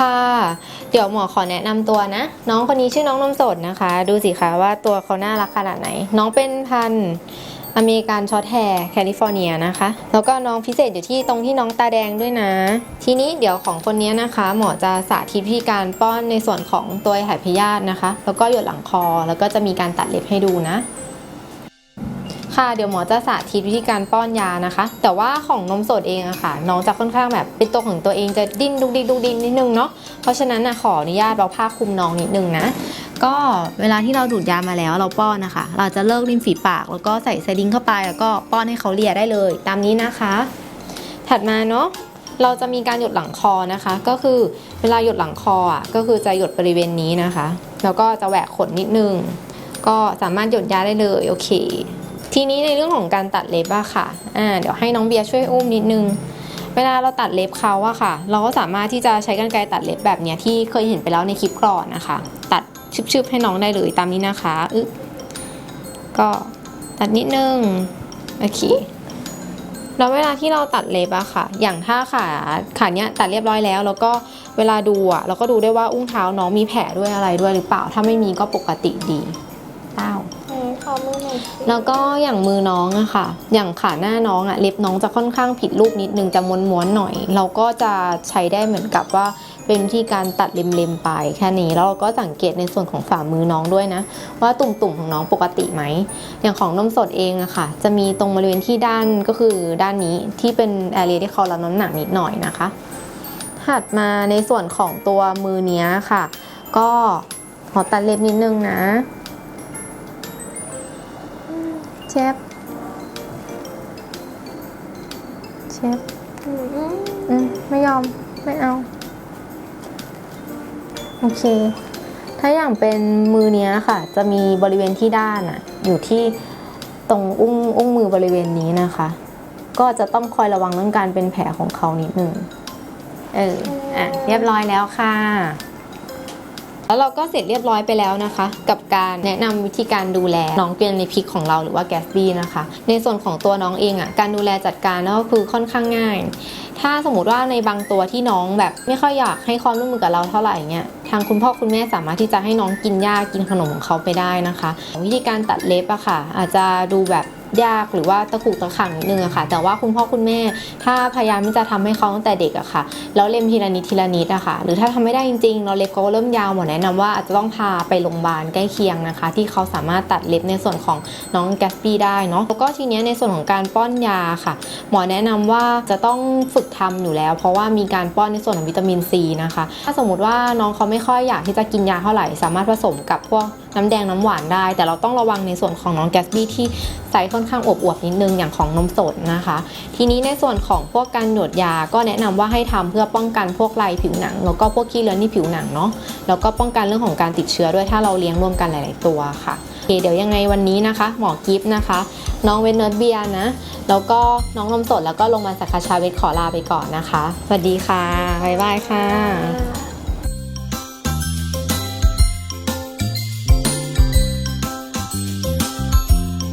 ค่ะเดี๋ยวหมอขอแนะนำตัวนะ น้องคนนี้ชื่อน้องนมสดนะคะ ดูสิคะว่าตัวเขาน่ารักขนาดไหน น้องเป็นพันอเมริกันช็อตแฮร์แคลิฟอร์เนียนะคะ แล้วก็น้องพิเศษอยู่ที่ตรงที่น้องตาแดงด้วยนะ ทีนี้เดี๋ยวของคนนี้นะคะ หมอจะสาธิตวิธีการป้อนในส่วนของตัวไหพยาธินะคะ แล้วก็หยดหลังคอแล้วก็จะมีการตัดเล็บให้ดูนะ ค่ะเดี๋ยวหมอจะสาธิตวิธีการป้อนยานะคะ แต่ว่าของนมสดเองอะค่ะ น้องจะค่อนข้างแบบเป็นตัวของตัวเองจะดิ้นดุกดิกดุกดินนิดนึงเนาะเพราะฉะนั้นนะขออนุญาตเราผ้าคลุมน้องนิดนึงนะก็เวลาที่เราดูดยามาแล้วเราป้อนนะคะ เราจะเลิกริมฝีปากแล้วก็ใส่สลิงเข้าไปแล้วก็ป้อนให้เขาเลียได้เลย ตามนี้นะคะ ถัดมาเนาะเราจะมีการหยดหลังคอนะคะ ก็คือเวลาหยดหลังคออะก็คือจะหยดบริเวณนี้นะคะ แล้วก็จะแหวกขนนิดนึง ก็สามารถหยดยาได้เลยโอเค ทีนี้ในเรื่องของการตัดเล็บอะค่ะอ่าเดี๋ยวให้น้องเบียร์ช่วยอุ้มนิดนึง เวลาเราตัดเล็บเขาอะค่ะ เราก็สามารถที่จะใช้กรรไกรตัดเล็บแบบเนี้ยที่เคยเห็นไปแล้วในคลิปก่อนนะคะ ตัดชึบๆให้น้องได้เลยตามนี้นะคะอึ๊บก็ตัดนิดนึงโอเคแล้วเวลาที่เราตัดเล็บอะค่ะ อย่างถ้าขาขาเนี้ยตัดเรียบร้อยแล้ว แล้วก็เวลาดูอะเราก็ดูได้ว่าอุ้งเท้าน้องมีแผลด้วยอะไรด้วยหรือเปล่า ถ้าไม่มีก็ปกติดี แล้วก็อย่างมือน้องอะค่ะ อย่างขาหน้าน้องอะเล็บน้องจะค่อนข้างผิดรูปนิดนึงจะม้วนๆหน่อย เราก็จะใช้ได้เหมือนกับว่าเป็นวิธีการตัดเล็มๆไปแค่นี้แล้วเราก็สังเกตในส่วนของฝ่ามือน้องด้วยนะ ว่าตุ่มๆของน้องปกติไหม อย่างของนมสดเองอะค่ะ จะมีตรงบริเวณที่ด้านก็คือด้านนี้ที่เป็นแอเรียที่เขารับน้ำหนักนิดหน่อยนะคะถัดมาในส่วนของตัวมือเนี้ยค่ะ ก็ขอตัดเล็บนิดนึงนะ ช็บเช็บอืมอืมไม่ยอมไม่เอา โอเค ถ้าอย่างเป็นมือเนี้ยค่ะ จะมีบริเวณที่ด้านอะอยู่ที่ตรงอุ้งอุ้งมือบริเวณนี้นะคะ ก็จะต้องคอยระวังเรื่องการเป็นแผลของเขานิดนึงเอออะเรียบร้อยแล้วค่ะ แล้วเราก็เสร็จเรียบร้อยไปแล้วนะคะ กับการแนะนำวิธีการดูแลน้องเกลียนในพิกของเราหรือว่าแกสบี้นะคะ ในส่วนของตัวน้องเองอะการดูแลจัดการก็คือค่อนข้างง่าย ถ้าสมมติว่าในบางตัวที่น้องแบบไม่ค่อยอยากให้ความร่วมมือกับเราเท่าไหร่เงี้ยทางคุณพ่อคุณแม่สามารถที่จะให้น้องกินหญ้ากินขนมของเขาไปได้นะคะ วิธีการตัดเล็บอะค่ะ อาจจะดูแบบ ยากหรือว่าตะกุกตะขังนิดนึงอะค่ะ แต่ว่าคุณพ่อคุณแม่ ถ้าพยายามที่จะทำให้เขาตั้งแต่เด็กอะค่ะ แล้วเล็มทีละนิดทีละนิดอะค่ะ หรือถ้าทำไม่ได้จริงๆ เราเล็บเขาก็เริ่มยาวหมอแนะนำว่าอาจจะต้องพาไปโรงพยาบาลใกล้เคียงนะคะ ที่เขาสามารถตัดเล็บในส่วนของน้องแกสปี้ได้เนาะแล้วก็ทีเนี้ยในส่วนของการป้อนยาค่ะ หมอแนะนำว่าจะต้องฝึกทำอยู่แล้ว เพราะว่ามีการป้อนในส่วนของวิตามินซีนะคะ ถ้าสมมติว่าน้องเขาไม่ค่อยอยากที่จะกินยาเท่าไหร่ สามารถผสมกับพวก น้ำแดงน้ำหวานได้ แต่เราต้องระวังในส่วนของน้องแกสบี้ที่ไซส์ค่อนข้างอบอวบนิดนึงอย่างของนมสดนะคะ ทีนี้ในส่วนของพวกการหยดยาก็แนะนำว่าให้ทำเพื่อป้องกันพวกลายผิวหนัง แล้วก็พวกขี้เลื้อนที่ผิวหนังเนาะแล้วก็ป้องกันเรื่องของการติดเชื้อด้วยถ้าเราเลี้ยงร่วมกันหลาย ๆ ตัวค่ะโอเคเดี๋ยวยังไงวันนี้นะคะ หมอกิฟนะคะ น้องเวนเนอร์เบียนะ แล้วก็น้องนมสดแล้วก็ลงมาสักคาชาเวทขอลาไปก่อนนะคะ สวัสดีค่ะ บ๊ายบายค่ะ